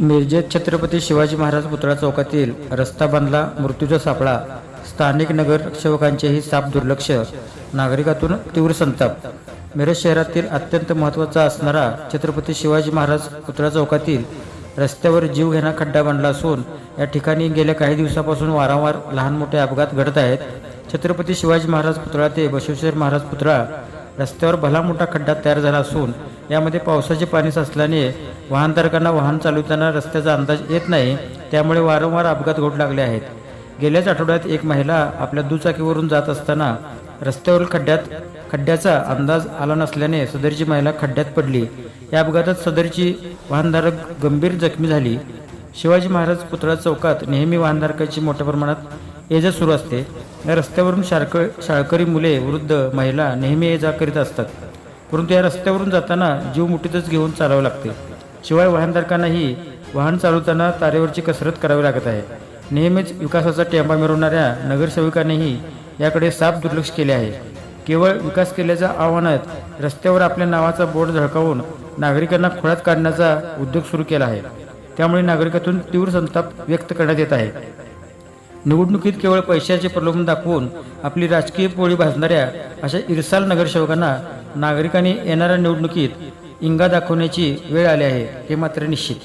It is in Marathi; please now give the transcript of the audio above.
मिरजेत छत्रपती शिवाजी महाराज पुतळा चौकातील रस्ता बांधला मृत्यूचा सापळा. स्थानिक नगरसेवकांचेही साप दुर्लक्ष. नागरिकातून तीव्र संताप. मिरज शहरातील अत्यंत महत्त्वाचा असणारा छत्रपती शिवाजी महाराज पुतळा चौकातील रस्त्यावर जीव घेणा खड्डा बांधला असून या ठिकाणी गेल्या काही दिवसापासून वारंवार लहान मोठे अपघात घडत आहेत. छत्रपती शिवाजी महाराज पुतळा ते बसवेश्वर महाराज पुतळा रस्त्यावर भला मोठा खड्डा तयार झाला असून यामध्ये पावसाचे पाणी साचल्याने वाहनधारकांना वाहन चालवताना रस्त्याचा अंदाज येत नाही त्यामुळे वारंवार अपघात घडू लागले आहेत. गेल्याच आठवड्यात एक महिला आपल्या दुचाकीवरून जात असताना रस्त्यावरील खड्ड्यात खड्ड्याचा अंदाज आला नसल्याने सदरची महिला खड्ड्यात पडली. या अपघातात सदरची वाहनधारक गंभीर जखमी झाली. शिवाजी महाराज पुतळा चौकात नेहमी वाहनधारकाची मोठ्या प्रमाणात ये जा सुरू असते. या रस्त्यावरून शाळक शाळकरी मुले वृद्ध महिला नेहमी ये जा करीत असतात. परंतु या रस्त्यावरून जाताना जीव मुठीतच घेऊन चालावे लागते. शिवाय वाहनधारकांनाही वाहन चालवताना तारेवरची कसरत करावी लागत आहे. नेहमीच विकासाचा टेंबा मिरवणाऱ्या नगरसेवकांनीही याकडे साफ दुर्लक्ष केले आहे. केवळ विकास केल्याच्या आव्हानात रस्त्यावर आपल्या नावाचा बोर्ड झळकावून नागरिकांना खोळ्यात काढण्याचा उद्योग सुरू केला आहे. त्यामुळे नागरिकातून तीव्र संताप व्यक्त करण्यात येत आहे. निवडणुकीत केवळ पैशाचे प्रलोभन दाखवून आपली राजकीय पोळी भाजणाऱ्या अशा इरसाल नगरसेवकांना नागरिकांनी येणाऱ्या निवडणुकीत इंगा दाखवण्याची वेळ आली आहे हे मात्र निश्चित.